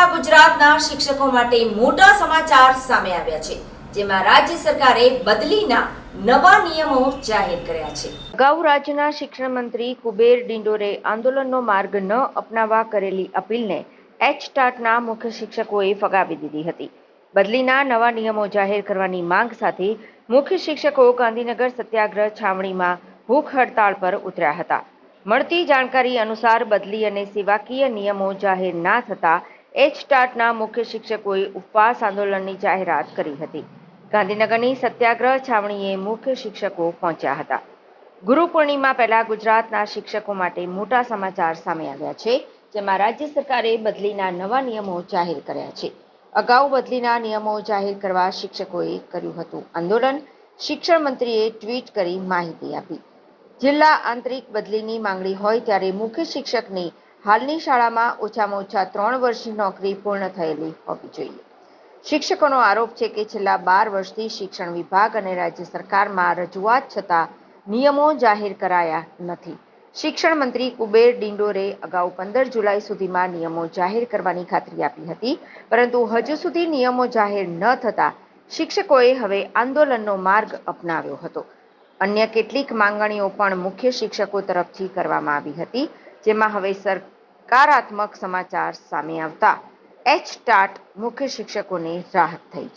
શિક્ષકો માટે મોટા સમાચાર સામે આવ્યા છે, જેમાં રાજ્ય સરકારે બદલીના નવા નિયમો જાહેર કર્યા છે. અગાઉ રાજ્યના શિક્ષણ મંત્રી કુબેર ડિંડોરે આંદોલનનો માર્ગ ન અપનાવવા કરેલી અપીલને એચ ટાટના મુખ્ય શિક્ષકોએ ફગાવી દીધી હતી. બદલીના નવા નિયમો જાહેર કરવાની માંગ સાથે મુખ્ય શિક્ષકો ગાંધીનગર સત્યાગ્રહ છાવણીમાં ભૂખ હડતાળ પર ઉતર્યા હતા. મળતી જાણકારી અનુસાર બદલી અને સેવાકીય નિયમો જાહેર ના થતા એચ ટાટના મુખ્ય શિક્ષકોએ ઉપવાસ આંદોલનની જાહેરાત કરી હતી. ગાંધીનગરની સત્યાગ્રહ છાવણીએ મુખ્ય શિક્ષકો પહોંચ્યા હતા. ગુરુ પૂર્ણિમા પહેલા ગુજરાતના શિક્ષકો માટે મોટા સમાચાર સામે આવ્યા છે, જેમાં રાજ્ય સરકારે બદલીના નવા નિયમો જાહેર કર્યા છે. અગાઉ બદલીના નિયમો જાહેર કરવા શિક્ષકોએ કર્યું હતું આંદોલન, શિક્ષણ મંત્રીએ ટ્વીટ કરી માહિતી આપી. જિલ્લા આંતરિક બદલીની માંગણી હોય ત્યારે મુખ્ય શિક્ષકની હાલની શાળામાં ઓછામાં ઓછા ત્રણ વર્ષની નોકરી પૂર્ણ થયેલી હોવી જોઈએ. શિક્ષકોનો આરોપ છે કે છેલ્લા બાર વર્ષથી શિક્ષણ વિભાગ અને રાજ્ય સરકારમાં રજૂઆત છતાં નિયમો જાહેર કરાયા નથી. શિક્ષણ મંત્રી કુબેર ડિંડોરે અગાઉ પંદર જુલાઈ સુધીમાં નિયમો જાહેર કરવાની ખાતરી આપી હતી, પરંતુ હજુ સુધી નિયમો જાહેર ન થતા શિક્ષકોએ હવે આંદોલનનો માર્ગ અપનાવ્યો હતો. અન્ય કેટલીક માંગણીઓ પણ મુખ્ય શિક્ષકો તરફથી કરવામાં આવી હતી જેમાં હવે સકારાત્મક સમાચાર સામે આવતા. એચ ટાટ મુખ્ય શિક્ષકોને રાહત થઈ છે